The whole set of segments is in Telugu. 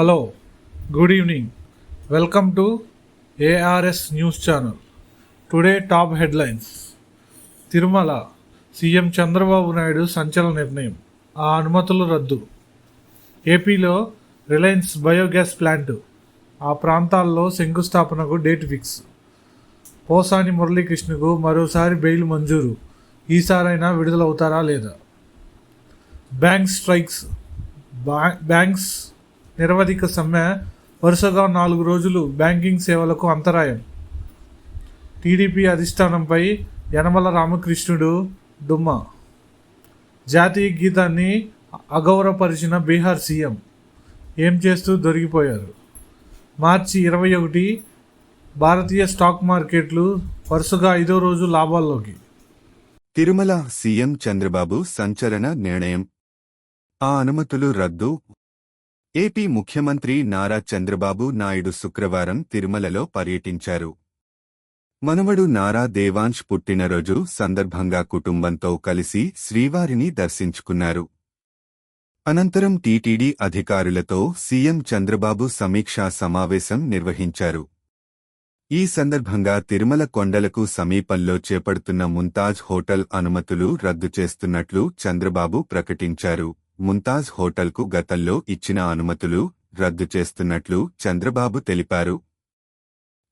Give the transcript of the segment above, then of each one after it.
Hello good evening. Welcome to ARS news channel. Today top headlines. Tirumala CM Chandrababu Naidu సంచలన నిర్ణయం. ఆ అనుమతులు రద్దు. ఏపీలో రిలయన్స్ బయోగ్యాస్ ప్లాంటు. ఆ ప్రాంతాల్లో శంకుస్థాపనకు డేట్ ఫిక్స్. పోసాని మురళీకృష్ణకు మరోసారి బెయిల్ మంజూరు. ఈసారైనా విడుదలవుతారా లేదా? Bank strikes. బ్యాంక్స్ నిరవధిక సమ్మె వరుసగా నాలుగు రోజులు బ్యాంకింగ్ సేవలకు అంతరాయం. టీడీపీ అధిష్టానంపై యనమల రామకృష్ణుడు డుమ్మా. జాతీయ గీతాన్ని అగౌరవపరిచిన బీహార్ సీఎం ఏం చేస్తూ దొరికిపోయారు? మార్చి ఇరవై ఒకటి భారతీయ స్టాక్ మార్కెట్లు వరుసగా ఐదో రోజు లాభాల్లోకి. తిరుమల సీఎం చంద్రబాబు సంచలన నిర్ణయం. ఆ అనుమతులు రద్దు ఏపీ ముఖ్యమంత్రి నారా చంద్రబాబు నాయుడు శుక్రవారం తిరుమలలో పర్యటించారు. మనవడు నారా దేవాంశ్ పుట్టినరోజు సందర్భంగా కుటుంబంతో కలిసి శ్రీవారిని దర్శించుకున్నారు. అనంతరం టీటీడీ అధికారులతో సీఎం చంద్రబాబు సమీక్షా సమావేశం నిర్వహించారు. ఈ సందర్భంగా తిరుమల కొండలకు సమీపంలో చేపడుతున్న ముంతాజ్ హోటల్ అనుమతులు రద్దు చేస్తున్నట్లు చంద్రబాబు ప్రకటించారు. ముంతాజ్ హోటల్కు గతంలో ఇచ్చిన అనుమతులు రద్దు చేస్తున్నట్లు చంద్రబాబు తెలిపారు.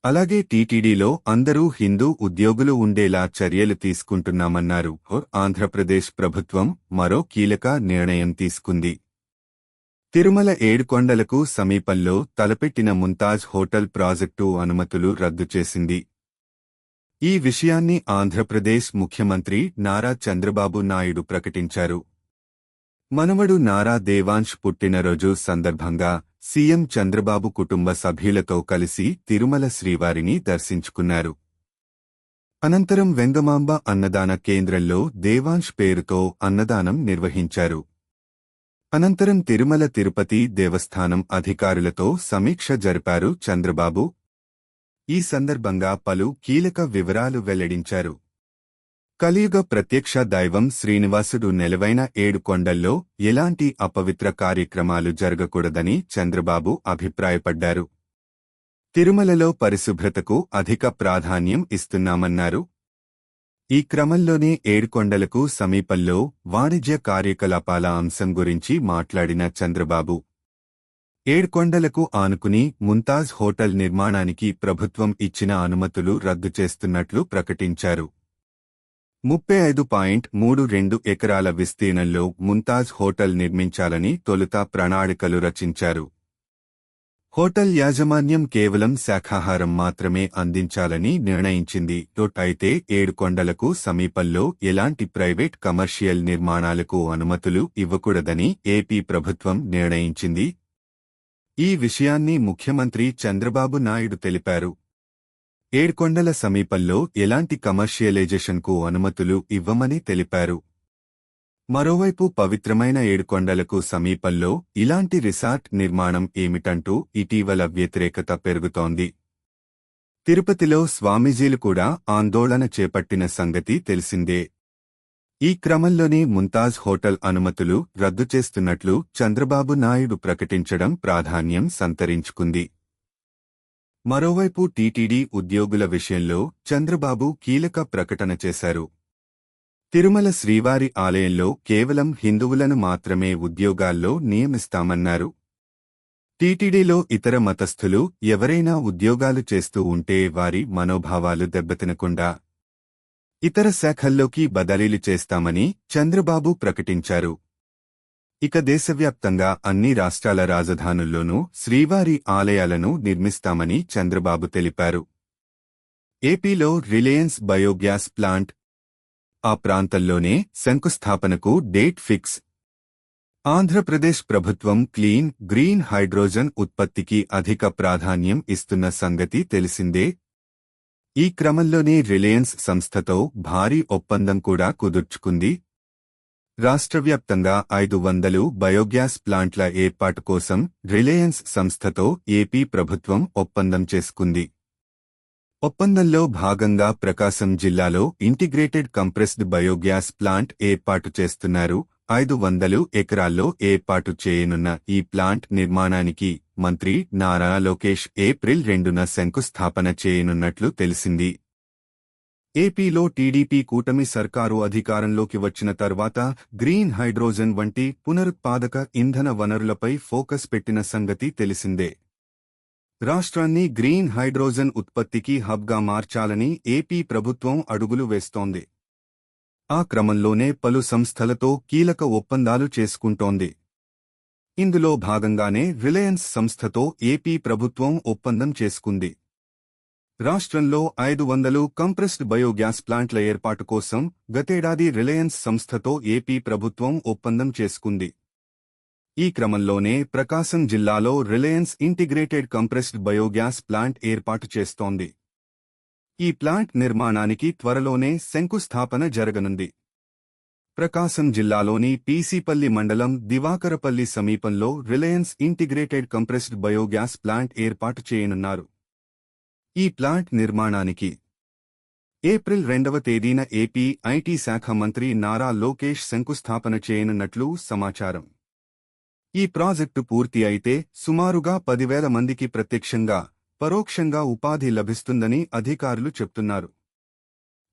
అలాగే టీటీడీలో అందరూ హిందూ ఉద్యోగులు ఉండేలా చర్యలు తీసుకుంటున్నామన్నారు. ఆంధ్రప్రదేశ్ ప్రభుత్వం మరో కీలక నిర్ణయం తీసుకుంది. తిరుమల ఏడుకొండలకు సమీపంలో తలపెట్టిన ముంతాజ్ హోటల్ ప్రాజెక్టు అనుమతులు రద్దు చేసింది. ఈ విషయాన్ని ఆంధ్రప్రదేశ్ ముఖ్యమంత్రి నారా చంద్రబాబు నాయుడు ప్రకటించారు. మనవడు నారా దేవాంశ్ పుట్టినరోజు సందర్భంగా సీఎం చంద్రబాబు కుటుంబ సభ్యులతో కలిసి తిరుమల శ్రీవారిని దర్శించుకున్నారు. అనంతరం వెంగమాంబ అన్నదాన కేంద్రంలో దేవాంశ్ పేరుతో అన్నదానం నిర్వహించారు. అనంతరం తిరుమల తిరుపతి దేవస్థానం అధికారులతో సమీక్ష జరిపారు చంద్రబాబు. ఈ సందర్భంగా పలు కీలక వివరాలు వెల్లడించారు. కలియుగ ప్రత్యక్ష దైవం శ్రీనివాసుడు నెలవైన ఏడు కొండల్లో ఎలాంటి అపవిత్ర కార్యక్రమాలు జరగకూడదని చంద్రబాబు అభిప్రాయపడ్డారు. తిరుమలలో పరిశుభ్రతకు అధిక ప్రాధాన్యం ఇస్తున్నామన్నారు. ఈ క్రమంలోనే ఏడుకొండలకు సమీపంలో వాణిజ్య కార్యకలాపాల అంశం గురించి మాట్లాడిన చంద్రబాబు. ఏడుకొండలకు ఆనుకుని ముంతాజ్ హోటల్ నిర్మాణానికి ప్రభుత్వం ఇచ్చిన అనుమతులు రద్దు చేస్తున్నట్లు ప్రకటించారు. ముప్పై ఐదు పాయింట్ మూడు రెండు ఎకరాల విస్తీర్ణంలో ముంతాజ్ హోటల్ నిర్మించాలని తొలుత ప్రణాళికలు రచించారు. హోటల్ యాజమాన్యం కేవలం శాఖాహారం మాత్రమే అందించాలని నిర్ణయించింది. అయితే ఏడు కొండలకు సమీపంలో ఎలాంటి ప్రైవేట్ కమర్షియల్ నిర్మాణాలకు అనుమతులు ఇవ్వకూడదని ఏపీ ప్రభుత్వం నిర్ణయించింది. ఈ విషయాన్ని ముఖ్యమంత్రి చంద్రబాబు నాయుడు తెలిపారు. ఏడ్కొండల సమీపంలో ఎలాంటి కమర్షియలైజేషన్కు అనుమతులు ఇవ్వమని తెలిపారు. మరోవైపు పవిత్రమైన ఏడుకొండలకు సమీపంలో ఇలాంటి రిసార్ట్ నిర్మాణం ఏమిటంటూ ఇటీవల వ్యతిరేకత పెరుగుతోంది. తిరుపతిలో స్వామీజీలు కూడా ఆందోళన చేపట్టిన సంగతి తెలిసిందే. ఈ క్రమంలోనే ముంతాజ్ హోటల్ అనుమతులు రద్దు చేస్తున్నట్లు చంద్రబాబు నాయుడు ప్రకటించడం ప్రాధాన్యం సంతరించుకుంది. మరోవైపు టీటీడీ ఉద్యోగుల విషయంలో చంద్రబాబు కీలక ప్రకటన చేశారు. తిరుమల శ్రీవారి ఆలయంలో కేవలం హిందువులను మాత్రమే ఉద్యోగాల్లో నియమిస్తామన్నారు. టీటీడీలో ఇతర మతస్థులు ఎవరైనా ఉద్యోగాలు చేస్తూ ఉంటే వారి మనోభావాలు దెబ్బతినకుండా ఇతర శాఖల్లోకి బదిలీలు చేస్తామని చంద్రబాబు ప్రకటించారు. ఇక దేశవ్యాప్తంగా అన్ని రాష్ట్రాల రాజధానుల్లోనూ శ్రీవారి ఆలయాలను నిర్మిస్తామని చంద్రబాబు తెలిపారు. ఏపీలో రిలయన్స్ బయోగ్యాస్ ప్లాంట్ ఆ ప్రాంతంలోనే శంకుస్థాపనకు డేట్ ఫిక్స్. ఆంధ్రప్రదేశ్ ప్రభుత్వం క్లీన్ గ్రీన్ హైడ్రోజన్ ఉత్పత్తికి అధిక ప్రాధాన్యం ఇస్తున్న సంగతి తెలిసిందే. ఈ క్రమంలోనే రిలయన్స్ సంస్థతో భారీ ఒప్పందం కూడా కుదుర్చుకుంది. రాష్ట్రవ్యాప్తంగా ఐదు వందలు బయోగ్యాస్ ప్లాంట్ల ఏర్పాటు కోసం రిలయన్స్ సంస్థతో ఏపీ ప్రభుత్వం ఒప్పందం చేసుకుంది. ఒప్పందంలో భాగంగా ప్రకాశం జిల్లాలో ఇంటిగ్రేటెడ్ కంప్రెస్డ్ బయోగ్యాస్ ప్లాంట్ ఏర్పాటు చేస్తున్నారు. ఐదు వందలు ఎకరాల్లో ఏర్పాటు చేయనున్న ఈ ప్లాంట్ నిర్మాణానికి మంత్రి నారా లోకేష్ ఏప్రిల్ రెండున శంకుస్థాపన చేయనున్నట్లు తెలిసింది. ఏపీలో టీడీపీ కూటమి సర్కారు అధికారంలోకి వచ్చిన తర్వాత గ్రీన్ హైడ్రోజన్ వంటి పునరుత్పాదక ఇంధన వనరులపై ఫోకస్ పెట్టిన సంగతి తెలిసిందే. రాష్ట్రాన్ని గ్రీన్ హైడ్రోజన్ ఉత్పత్తికి హబ్గా మార్చాలని ఏపీ ప్రభుత్వం అడుగులు వేస్తోంది. ఆ క్రమంలోనే పలు సంస్థలతో కీలక ఒప్పందాలు చేసుకుంటోంది. ఇందులో భాగంగానే రిలయన్స్ సంస్థతో ఏపీ ప్రభుత్వం ఒప్పందం చేసుకుంది. రాష్ట్రంలో ఐదు వందలు కంప్రెస్డ్ బయోగ్యాస్ ప్లాంట్ల ఏర్పాటు కోసం గతేడాది రిలయన్స్ సంస్థతో ఏపీ ప్రభుత్వం ఒప్పందం చేసుకుంది. ఈ క్రమంలోనే ప్రకాశం జిల్లాలో Reliance integrated compressed biogas plant ఏర్పాటు చేస్తోంది. ఈ ప్లాంట్ నిర్మాణానికి త్వరలోనే శంకుస్థాపన జరగనుంది. ప్రకాశం జిల్లాలోని పీసీపల్లి మండలం దివాకరపల్లి సమీపంలో Reliance integrated compressed biogas plant ఏర్పాటు చేయనున్నారు. ఈ ప్లాంట్ నిర్మాణానికి ఏప్రిల్ రెండవ తేదీన ఏపీ ఐటీ శాఖ మంత్రి నారా లోకేష్ శంకుస్థాపన చేయనున్నట్లు సమాచారం. ఈ ప్రాజెక్టు పూర్తి అయితే సుమారుగా పదివేల మందికి ప్రత్యక్షంగా పరోక్షంగా ఉపాధి లభిస్తుందని అధికారులు చెప్తున్నారు.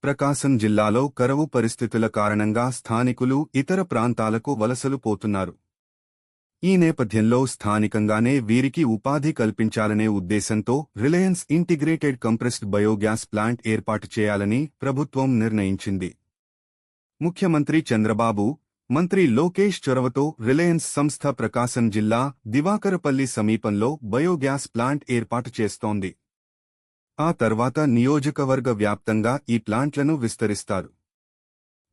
ప్రకాశం జిల్లాలో కరవు పరిస్థితుల కారణంగా స్థానికులు ఇతర ప్రాంతాలకు వలసలు పోతున్నారు. ఈ నేపథ్యంలో స్థానికంగానే వీరికి ఉపాధి కల్పించాలనే ఉద్దేశంతో Reliance integrated compressed biogas plant ఏర్పాటు చేయాలని ప్రభుత్వం నిర్ణయించింది. ముఖ్యమంత్రి చంద్రబాబు మంత్రి లోకేష్ చొరవతో రిలయన్స్ సంస్థ ప్రకాశం జిల్లా దివాకరపల్లి సమీపంలో బయోగ్యాస్ ప్లాంట్ ఏర్పాటు చేస్తోంది. ఆ తర్వాత నియోజకవర్గ వ్యాప్తంగా ఈ ప్లాంట్లను విస్తరిస్తారు.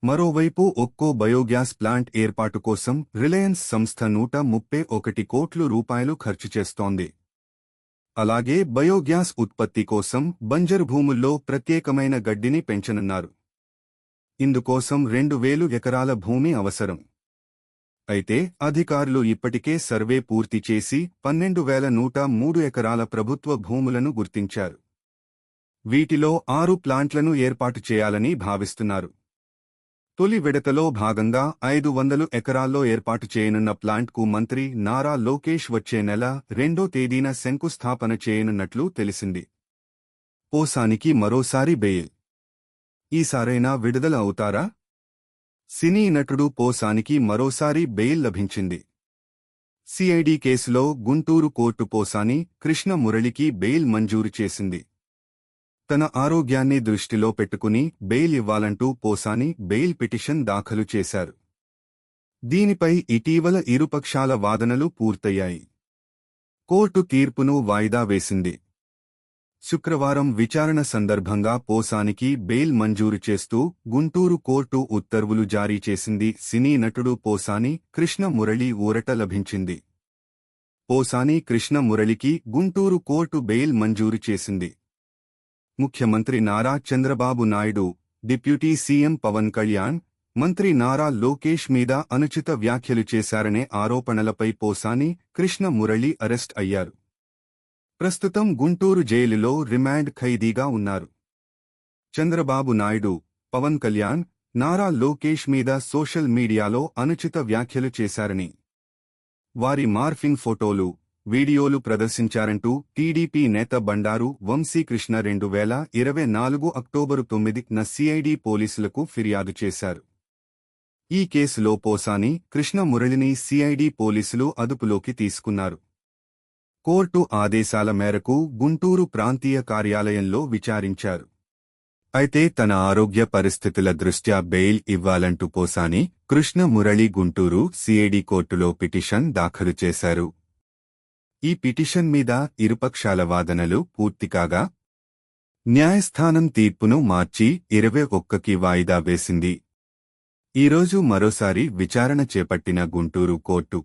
మరోవైపు ఒక్కో బయోగ్యాస్ ప్లాంట్ ఏర్పాటు కోసం రిలయన్స్ సంస్థ నూట ముప్పై ఒకటి కోట్లు రూపాయలు ఖర్చు చేస్తోంది. అలాగే బయోగ్యాస్ ఉత్పత్తి కోసం బంజరు భూముల్లో ప్రత్యేకమైన గడ్డిని పెంచనున్నారు. ఇందుకోసం రెండు వేలు ఎకరాల భూమి అవసరం. అయితే అధికారులు ఇప్పటికే సర్వే పూర్తి చేసి పన్నెండు వేల నూట మూడు ఎకరాల ప్రభుత్వ భూములను గుర్తించారు. వీటిలో ఆరు ప్లాంట్లను ఏర్పాటు చేయాలని భావిస్తున్నారు. తొలి విడతలో భాగంగా ఐదు వందలు ఎకరాల్లో ఏర్పాటు చేయనున్న ప్లాంట్కు మంత్రి నారా లోకేష్ వచ్చే నెల రెండో తేదీన శంకుస్థాపన చేయనున్నట్లు తెలిసింది. పోసానికి మరోసారి బెయిల్. ఈసారైనా విడుదల అవుతారా? సినీ నటుడు పోసానికి మరోసారి బెయిల్ లభించింది. సిఐడి కేసులో గుంటూరు కోర్టు పోసాని కృష్ణ మురళికి బెయిల్ మంజూరు చేసింది. తన ఆరోగ్యాన్ని దృష్టిలో పెట్టుకుని బెయిల్ ఇవ్వాలంటూ పోసాని బెయిల్ పిటిషన్ దాఖలు చేశారు. దీనిపై ఇటీవల ఇరుపక్షాల వాదనలు పూర్తయ్యాయి. కోర్టు తీర్పును వాయిదా వేసింది. శుక్రవారం విచారణ సందర్భంగా పోసానికి బెయిల్ మంజూరు చేస్తూ గుంటూరు కోర్టు ఉత్తర్వులు జారీ చేసింది సినీ నటుడు పోసాని కృష్ణ మురళి ఊరట లభించింది. పోసాని కృష్ణ మురళికి గుంటూరు కోర్టు బెయిల్ మంజూరు చేసింది. ముఖ్యమంత్రి నారా చంద్రబాబు నాయుడు డిప్యూటీ సీఎం పవన్ కళ్యాణ్ మంత్రి నారా లోకేష్ మీద అనుచిత వ్యాఖ్యలు చేశారనే ఆరోపణలపై పోసాని కృష్ణ మురళి అరెస్ట్ అయ్యారు. ప్రస్తుతం గుంటూరు జైలులో రిమాండ్ ఖైదీగా ఉన్నారు. చంద్రబాబు నాయుడు పవన్ కళ్యాణ్ నారా లోకేష్ మీద సోషల్ మీడియాలో అనుచిత వ్యాఖ్యలు చేశారని. వారి మార్ఫింగ్ ఫోటోలు వీడియోలు ప్రదర్శించారంటూ టీడీపీ నేత బండారు వంశీకృష్ణ రెండు వేల ఇరవై నాలుగు అక్టోబరు తొమ్మిదిన సిఐడి పోలీసులకు ఫిర్యాదు చేశారు. ఈ కేసులో పోసాని కృష్ణ మురళిని సిఐడి పోలీసులు అదుపులోకి తీసుకున్నారు. కోర్టు ఆదేశాల మేరకు గుంటూరు ప్రాంతీయ కార్యాలయంలో విచారించారు. అయితే తన ఆరోగ్య పరిస్థితుల దృష్ట్యా బెయిల్ ఇవ్వాలంటూ పోసాని కృష్ణ మురళి గుంటూరు సిఐడి కోర్టులో పిటిషన్ దాఖలు చేశారు. ఈ పిటిషన్ మీద ఇరుపక్షాల వాదనలు పూర్తికాగా న్యాయస్థానం తీర్పును మార్చి ఇరవై ఒక్కకి వాయిదా వేసింది. ఈరోజు మరోసారి విచారణ చేపట్టిన గుంటూరు కోర్టు.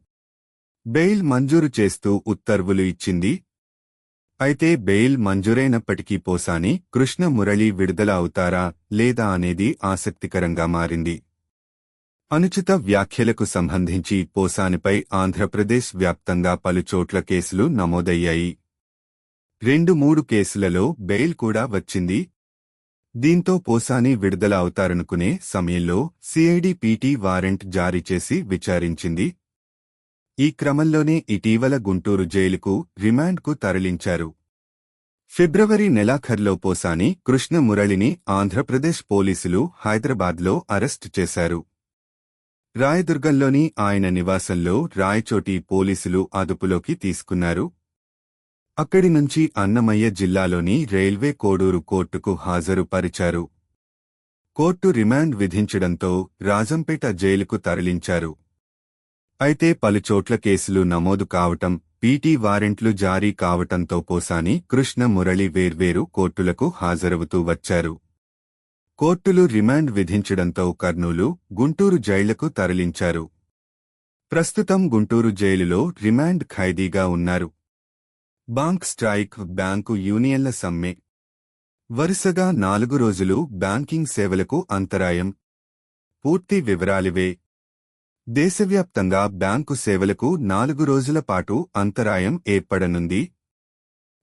బెయిల్ మంజూరు చేస్తూ ఉత్తర్వులు ఇచ్చింది. అయితే బెయిల్ మంజూరైనప్పటికీ పోసాని కృష్ణ మురళి విడుదల అవుతారా లేదా అనేది ఆసక్తికరంగా మారింది. అనుచిత వ్యాఖ్యలకు సంబంధించి పోసానిపై ఆంధ్రప్రదేశ్ వ్యాప్తంగా పలుచోట్ల కేసులు నమోదయ్యాయి. రెండు మూడు కేసులలో బెయిల్ కూడా వచ్చింది. దీంతో పోసాని విడుదల అవుతారనుకునే సమయంలో సిఐడి పీటీ వారెంట్ జారీ చేసి విచారించింది. ఈ క్రమంలోనే ఇటీవల గుంటూరు జైలుకు రిమాండ్కు తరలించారు. ఫిబ్రవరి నెలాఖర్లో పోసాని కృష్ణ మురళిని ఆంధ్రప్రదేశ్ పోలీసులు హైదరాబాద్లో అరెస్ట్ చేశారు. రాయదుర్గంలోని ఆయన నివాసంలో రాయచోటి పోలీసులు అదుపులోకి తీసుకున్నారు. అక్కడి నుంచి అన్నమయ్య జిల్లాలోని రైల్వే కోడూరు కోర్టుకు హాజరు పరిచారు కోర్టు రిమాండ్ విధించడంతో రాజంపేట జైలుకు తరలించారు. అయితే పలుచోట్ల కేసులు నమోదు కావటం పీటీ వారెంట్లు జారీ కావటంతో పోసాని కృష్ణ మురళి వేర్వేరు కోర్టులకు హాజరవుతూ వచ్చారు. కోర్టులు రిమాండ్ విధించడంతో కర్నూలు గుంటూరు జైళ్ళకు తరలించారు. ప్రస్తుతం గుంటూరు జైలులో రిమాండ్ ఖైదీగా ఉన్నారు. బాంక్ స్ట్రైక్ బ్యాంకు యూనియన్ల సమ్మె. వరుసగా నాలుగు రోజులు బ్యాంకింగ్ సేవలకు అంతరాయం. పూర్తి వివరాలివే. దేశవ్యాప్తంగా బ్యాంకు సేవలకు నాలుగు రోజుల పాటు అంతరాయం ఏర్పడనుంది.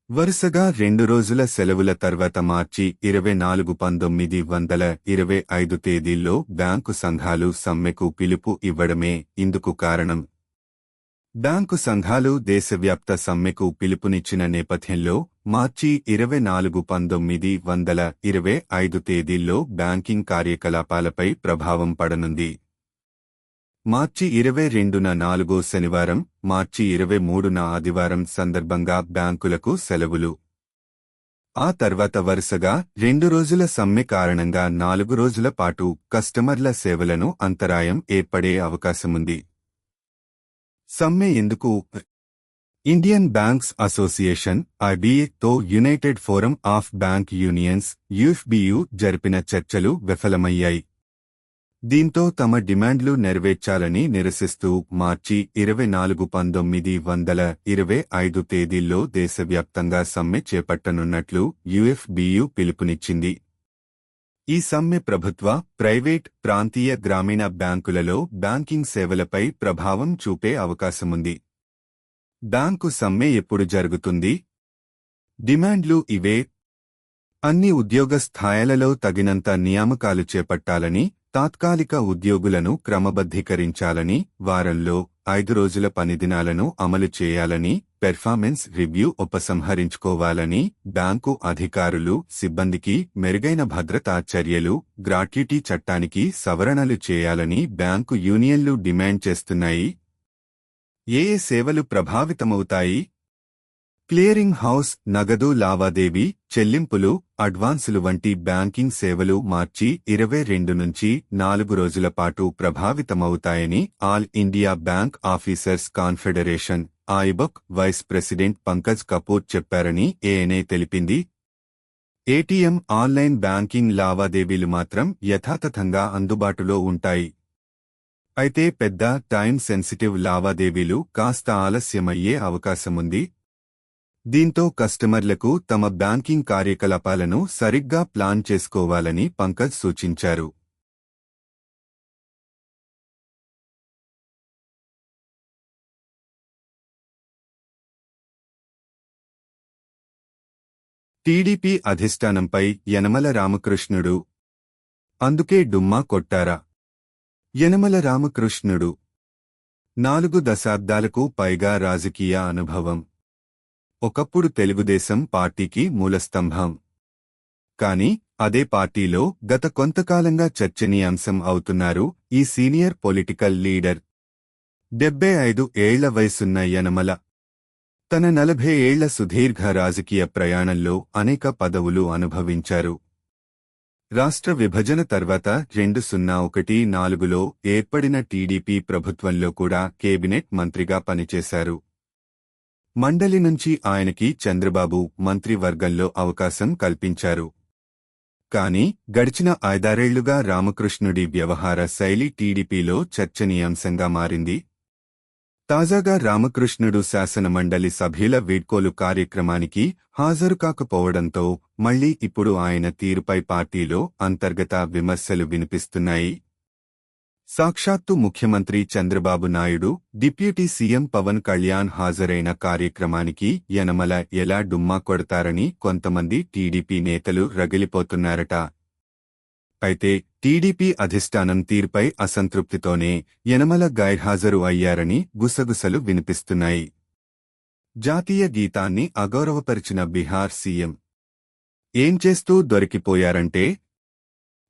వరుసగా రెండు రోజుల సెలవుల తర్వాత మార్చి ఇరవై నాలుగు పంతొమ్మిది వందల ఇరవై ఐదు తేదీల్లో బ్యాంకు సంఘాలు సమ్మెకు పిలుపు ఇవ్వడమే ఇందుకు కారణం. బ్యాంకు సంఘాలు దేశవ్యాప్త సమ్మెకు పిలుపునిచ్చిన నేపథ్యంలో మార్చి ఇరవై నాలుగు పంతొమ్మిది వందల ఇరవై ఐదు తేదీల్లో బ్యాంకింగ్ కార్యకలాపాలపై ప్రభావం పడనుంది. మార్చి ఇరవై రెండున నాలుగో శనివారం మార్చి ఇరవై మూడున ఆదివారం సందర్భంగా బ్యాంకులకు సెలవులు. ఆ తర్వాత వరుసగా రెండు రోజుల సమ్మె కారణంగా నాలుగు రోజుల పాటు కస్టమర్ల సేవలను అంతరాయం ఏర్పడే అవకాశముంది. సమ్మె ఎందుకు? Indian banks association ఐబీఏతో united forum of bank unions UFBU జరిపిన చర్చలు విఫలమయ్యాయి. దీంతో తమ డిమాండ్లు నెరవేర్చాలని నిరసిస్తూ మార్చి ఇరవై నాలుగు పంతొమ్మిది వందల ఇరవై ఐదు తేదీల్లో దేశవ్యాప్తంగా సమ్మె చేపట్టనున్నట్లు యుఎఫ్బియు పిలుపునిచ్చింది. ఈ సమ్మె ప్రభుత్వ ప్రైవేట్ ప్రాంతీయ గ్రామీణ బ్యాంకులలో బ్యాంకింగ్ సేవలపై ప్రభావం చూపే అవకాశముంది. బ్యాంకు సమ్మె ఎప్పుడు జరుగుతుంది? డిమాండ్లు ఇవే. అన్ని ఉద్యోగ స్థాయిలలో తగినంత నియామకాలు చేపట్టాలని తాత్కాలిక ఉద్యోగులను క్రమబద్ధీకరించాలని వారంలో ఐదు రోజుల పనిదినాలను అమలు చేయాలని పెర్ఫార్మెన్స్ రివ్యూ ఉపసంహరించుకోవాలని బ్యాంకు అధికారులు సిబ్బందికి మెరుగైన భద్రతా చర్యలు గ్రాట్యుటీ చట్టానికి సవరణలు చేయాలని బ్యాంకు యూనియన్లు డిమాండ్ చేస్తున్నాయి. ఏ ఏ సేవలు ప్రభావితమవుతాయి? క్లియరింగ్ హౌస్ నగదు లావాదేవీ చెల్లింపులు అడ్వాన్సులు వంటి బ్యాంకింగ్ సేవలు మార్చి ఇరవై రెండు నుంచి నాలుగు రోజుల పాటు ప్రభావితమవుతాయని all India bank officers confederation AIBOC vice president Pankaj Kapoor చెప్పారని ఏఎన్ఏ తెలిపింది. ఏటీఎం ఆన్లైన్ బ్యాంకింగ్ లావాదేవీలు మాత్రం యథాతథంగా అందుబాటులో ఉంటాయి. అయితే పెద్ద టైం సెన్సిటివ్ లావాదేవీలు కాస్త ఆలస్యమయ్యే అవకాశముంది. దీంతో కస్టమర్లకు తమ బ్యాంకింగ్ కార్యకలాపాలను సరిగ్గా ప్లాన్ చేసుకోవాలని పంకజ్ సూచించారు. టీడీపీ అధిష్టానంపై యనమల రామకృష్ణుడు. అందుకే డుమ్మా కొట్టారా. యనమల రామకృష్ణుడు. నాలుగు దశాబ్దాలకు పైగా రాజకీయ అనుభవం. ఒకప్పుడు తెలుగుదేశం పార్టీకి మూలస్తంభం. కాని అదే పార్టీలో గత కొంతకాలంగా చర్చనీయాంశం అవుతున్నారు ఈ సీనియర్ పొలిటికల్ లీడర్. డెబ్బై ఐదు ఏళ్ళ వయసున్న యనమల. తన నలభై ఏళ్ళ సుదీర్ఘ రాజకీయ ప్రయాణంలో అనేక పదవులు అనుభవించారు. రాష్ట్ర విభజన తర్వాత రెండు సున్నా ఒకటి నాలుగులో ఏర్పడిన టీడీపీ ప్రభుత్వంలో కూడా కేబినెట్ మంత్రిగా పనిచేశారు. మండలి నుంచి ఆయనకి చంద్రబాబు మంత్రివర్గంలో అవకాశం కల్పించారు. కాని గడిచిన ఐదారేళ్ళుగా రామకృష్ణుడి వ్యవహార శైలి టీడీపీలో చర్చనీయాంశంగా మారింది. తాజాగా రామకృష్ణుడు శాసనమండలి సభ్యుల వీడ్కోలు కార్యక్రమానికి హాజరు కాకపోవడంతో మళ్ళీ ఇప్పుడు ఆయన తీరుపై పార్టీలో అంతర్గత విమర్శలు వినిపిస్తున్నాయి. సాక్షాత్తు ముఖ్యమంత్రి చంద్రబాబు నాయుడు డిప్యూటీ సీఎం పవన్ కళ్యాణ్ హాజరైన కార్యక్రమానికి యనమల ఎలా డుమ్మా కొడతారని కొంతమంది టీడీపీ నేతలు రగిలిపోతున్నారట. అయితే టీడీపీ అధిష్టానం తీర్పై అసంతృప్తితోనే యనమల గైర్హాజరు అయ్యారని గుసగుసలు వినిపిస్తున్నాయి. జాతీయ గీతాన్ని అగౌరవపరిచిన బీహార్ సీఎం. ఏం చేస్తూ దొరికిపోయారంటే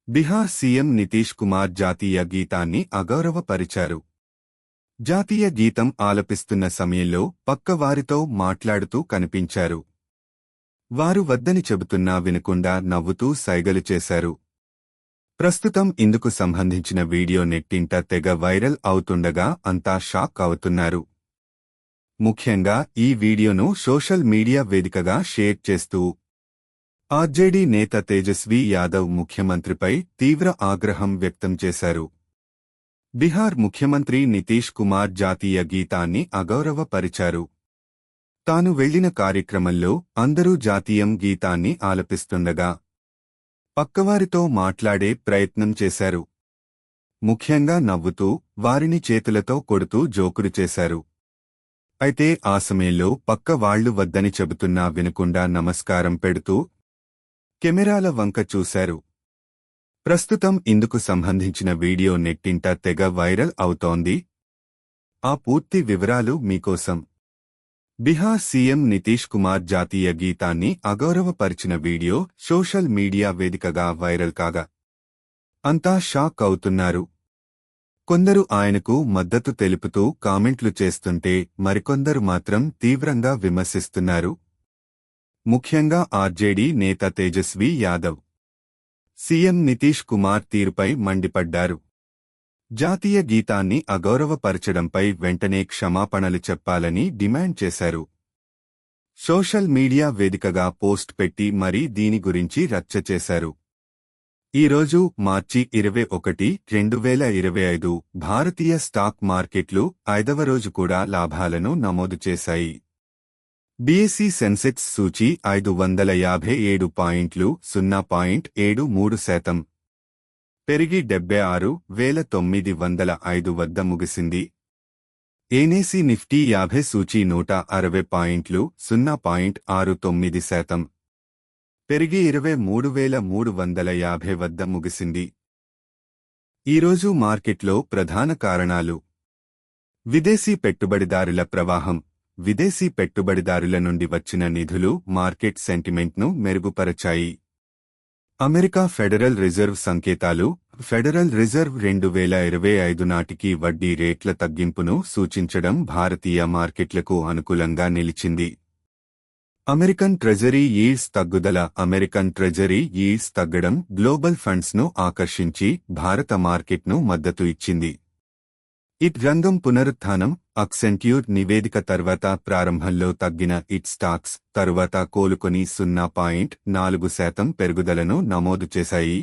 బిహార్ సీఎం నితీష్ కుమార్ జాతీయ గీతాన్ని అగౌరవపరిచారు. జాతీయ గీతం ఆలపిస్తున్న సమయంలో పక్కవారితో మాట్లాడుతూ కనిపించారు. వారు వద్దని చెబుతున్నా వినకుండా నవ్వుతూ సైగలు చేశారు. ప్రస్తుతం ఇందుకు సంబంధించిన వీడియో నెట్టింట తెగ వైరల్ అవుతుండగా అంతా షాక్ అవుతున్నారు. ముఖ్యంగా ఈ వీడియోను సోషల్ మీడియా వేదికగా షేర్ చేస్తూ ఆర్జేడీ నేత తేజస్వి యాదవ్ ముఖ్యమంత్రిపై తీవ్ర ఆగ్రహం వ్యక్తం చేశారు. బీహార్ ముఖ్యమంత్రి నితీష్ కుమార్ జాతీయ గీతాన్ని అగౌరవపరిచారు. తాను వెళ్ళిన కార్యక్రమంలో అందరూ జాతీయం గీతాన్ని ఆలపిస్తుండగా పక్కవారితో మాట్లాడే ప్రయత్నం చేశారు. ముఖ్యంగా నవ్వుతూ వారిని చేతులతో కొడుతూ జోకులు చేశారు. అయితే ఆ సమయంలో పక్క వాళ్ళు వద్దని చెబుతున్నా వినకుండా నమస్కారం పెడుతూ కెమెరాల వంక చూశారు. ప్రస్తుతం ఇందుకు సంబంధించిన వీడియో నెట్టింట తెగ వైరల్ అవుతోంది. ఆ పూర్తి వివరాలు మీకోసం. బిహార్ సీఎం నితీష్ కుమార్ జాతీయ గీతాన్ని అగౌరవపరిచిన వీడియో సోషల్ మీడియా వేదికగా వైరల్ కాగా. అంతా షాక్ అవుతున్నారు. కొందరు ఆయనకు మద్దతు తెలుపుతూ కామెంట్లు చేస్తుంటే మరికొందరు మాత్రం తీవ్రంగా విమర్శిస్తున్నారు. ముఖ్యంగా ఆర్జేడీ నేత తేజస్వి యాదవ్. సీఎం నితీష్ కుమార్ తీరుపై మండిపడ్డారు. జాతీయ గీతాన్ని అగౌరవపరచడంపై వెంటనే క్షమాపణలు చెప్పాలని డిమాండ్ చేశారు. సోషల్ మీడియా వేదికగా పోస్ట్ పెట్టి మరీ దీని గురించి రచ్చ చేశారు. ఈరోజు మార్చి ఇరవై ఒకటి రెండు వేల ఇరవై ఐదు భారతీయ స్టాక్ మార్కెట్లు ఐదవ రోజు కూడా లాభాలను నమోదు చేశాయి. బీఎస్సీ సెన్సెక్స్ సూచి ఐదు వందల యాభై ఏడు పాయింట్లు సున్నా పాయింట్ ఏడు మూడు శాతం. పెరిగి డెబ్బై ఆరు వేల తొమ్మిది వందల ఐదు వద్ద ముగిసింది. ఏనేసీ నిఫ్టీ యాభై సూచీ నూట అరవై పాయింట్లు సున్నా పాయింట్ ఆరు తొమ్మిది శాతం. పెరిగి ఇరవై మూడు వేల మూడు వందల యాభై వద్ద ముగిసింది. ఈరోజు మార్కెట్లో ప్రధాన కారణాలు. విదేశీ పెట్టుబడిదారుల ప్రవాహం. విదేశీ పెట్టుబడిదారుల నుండి వచ్చిన నిధులు మార్కెట్ సెంటిమెంట్ను మెరుగుపరచాయి. అమెరికా ఫెడరల్ రిజర్వ్ సంకేతాలు ఫెడరల్ రిజర్వ్ రెండు వేల ఇరవై ఐదు నాటికి వడ్డీ రేట్ల తగ్గింపును సూచించడం భారతీయ మార్కెట్లకు అనుకూలంగా నిలిచింది. అమెరికన్ ట్రెజరీ ఈల్స్ తగ్గుదల అమెరికన్ ట్రెజరీ ఈల్స్ తగ్గడం గ్లోబల్ ఫండ్స్ను ఆకర్షించి భారత మార్కెట్ను మద్దతు ఇచ్చింది. ఇట్ రంగం పునరుత్థానం అక్సెంట్యూర్ నివేదిక తర్వాత ప్రారంభంలో తగ్గిన ఇట్ స్టాక్స్ తరువాత కోలుకొని సున్నా పాయింట్ నాలుగు శాతం పెరుగుదలను నమోదు చేశాయి.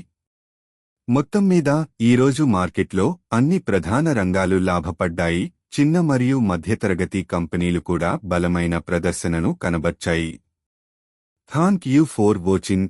మొత్తం మీద ఈరోజు మార్కెట్లో అన్ని ప్రధాన రంగాలు లాభపడ్డాయి చిన్న మరియు మధ్యతరగతి కంపెనీలు కూడా బలమైన ప్రదర్శనను కనబర్చాయి. Thank you for watching